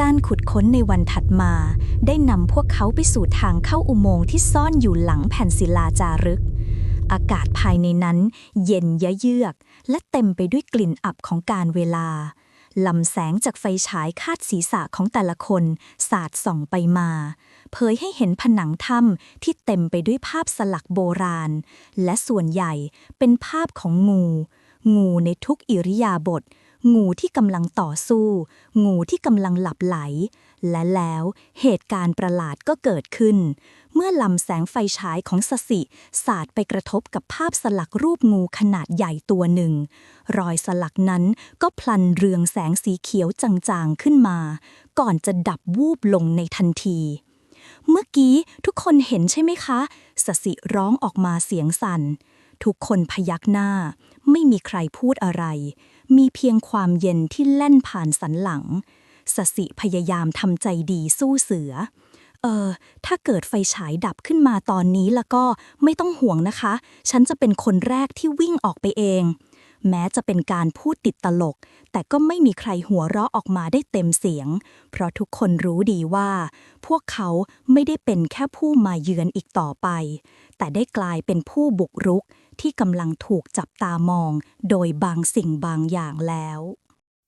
การขุดค้นในวันถัดมา ได้นำพวกเขาไปสู่ทางเข้าอุโมงค์ที่ซ่อนอยู่หลังแผ่นศิลาจารึก อากาศภายในนั้น เย็นยะเยือก และเต็มไปด้วยกลิ่นอับของการเวลาลำแสงจากไฟฉายคาดศีรษะของแต่ละคน สาดส่องไปมา เผยให้เห็นผนังถ้ำที่เต็มไปด้วยภาพสลักโบราณ และส่วนใหญ่เป็นภาพของงู งูในทุกอิริยาบถ งูที่กำลังต่อสู้ งูที่กำลังหลับไหล และแล้วเหตุการณ์ประหลาดก็เกิดขึ้น เมื่อลำแสงไฟฉายของสสิสาดไปกระทบกับภาพสลักรูปงูขนาดใหญ่ตัวหนึ่ง รอยสลักนั้นก็พลันเรืองแสงสีเขียวจางๆขึ้นมา ก่อนจะดับวูบลงในทันทีเมื่อกี้ทุกคนเห็นใช่ไหมคะ สสิร้องออกมาเสียงสั่น ทุกคนพยักหน้า ไม่มีใครพูดอะไร มีเพียงความเย็นที่แล่นผ่านสันหลัง สสิพยายามทำใจดีสู้เสือ เออ ถ้าเกิดไฟฉายดับขึ้นมาตอนนี้แล้วก็ไม่ต้องห่วงนะคะ ฉันจะเป็นคนแรกที่วิ่งออกไปเอง แม้จะเป็นการพูดติดตลก แต่ก็ไม่มีใครหัวเราะออกมาได้เต็มเสียง เพราะทุกคนรู้ดีว่า พวกเขาไม่ได้เป็นแค่ผู้มาเยือนอีกต่อไป แต่ได้กลายเป็นผู้บุกรุก ที่กำลังถูกจับตามองโดยบางสิ่งบางอย่างแล้ว